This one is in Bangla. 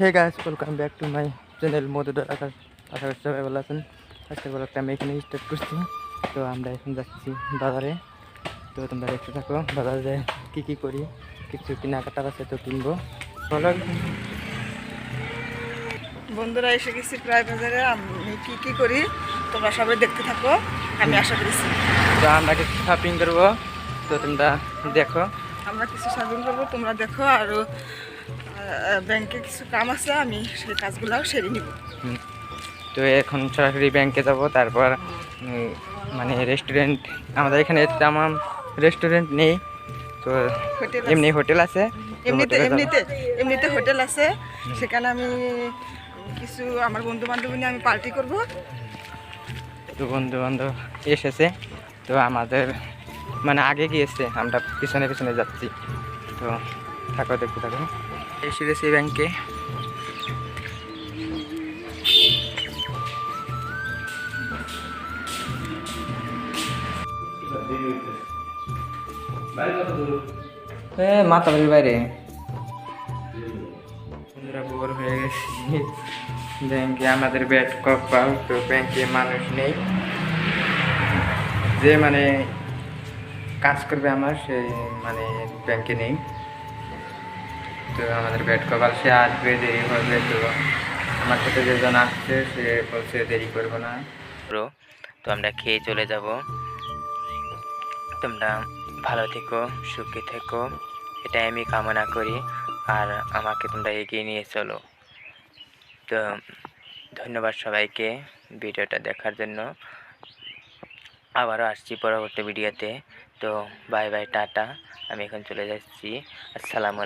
Hey guys welcome back to my channel মধুদার আকাশ আশা করি সবাই ভালো আছেন। আজকের ব্লগটা আমি এখানে স্টার্ট করছি। তো আমরা এখন যাচ্ছি বাজারে। তো তোমরা দেখতে থাকো বাজারে কী কী করি কিছু কেনাকাটার আছে তো কিনবো। বলো বন্ধুরা এসে গেছি প্রায় বাজারে। আমি কি কি করি তোমরা সবাই দেখতে থাকো। আমি আশা করেছি। তো আমরা কিছু শপিং করব। তো তোমরা দেখো। আমরা কিছু শপিং করব তোমরা দেখো। আর ব্যাংকে কিছু কাম আছে আমি সেই কাজগুলোও সেরে নিব। তো এখন সরাসরি ব্যাংকে যাব তারপর মানে রেস্টুরেন্ট আমাদের এখানে তেমন রেস্টুরেন্ট নেই। তো এমনি হোটেল আছে এমনিতে এমনিতে এমনিতে হোটেল আছে। সেখানে আমি কিছু আমার বন্ধু বান্ধব নিয়ে আমি পার্টি করব। তো বন্ধু বান্ধব এসেছে তো আমাদের মানে আগে গিয়েছে আমরা পিছনে পিছনে যাচ্ছি। তো থাকো দেখতে থাকো। এসে গেছি ব্যাংকে মাতাবাড়ির বাইরে। বন্ধুরা বোর হয়ে গেছি। ব্যাংকে আমাদের ব্যাট কপাল তো ব্যাংকে মানুষ নেই। যে মানে কাজ করবে আমার সে মানে ব্যাংকে নেই। তো আমাদের ব্যাট কপাল সে আসবে, দেরি হবে তো। আমার সাথে যেজন আসছে, সে বলছে দেরি করব না। তো আমরা খেয়ে চলে যাব। তোমরা ভালো থেকো, সুখী থেকো। এটাই আমি কামনা করি। আর আমাকে তোমরা এগিয়ে নিয়ে চলো। তো, ধন্যবাদ সবাইকে ভিডিওটা দেখার জন্য। আবারও আসছি পরবর্তী ভিডিওতে। তো বাই বাই টাটা। আমি এখন চলে যাচ্ছি। আসসালামু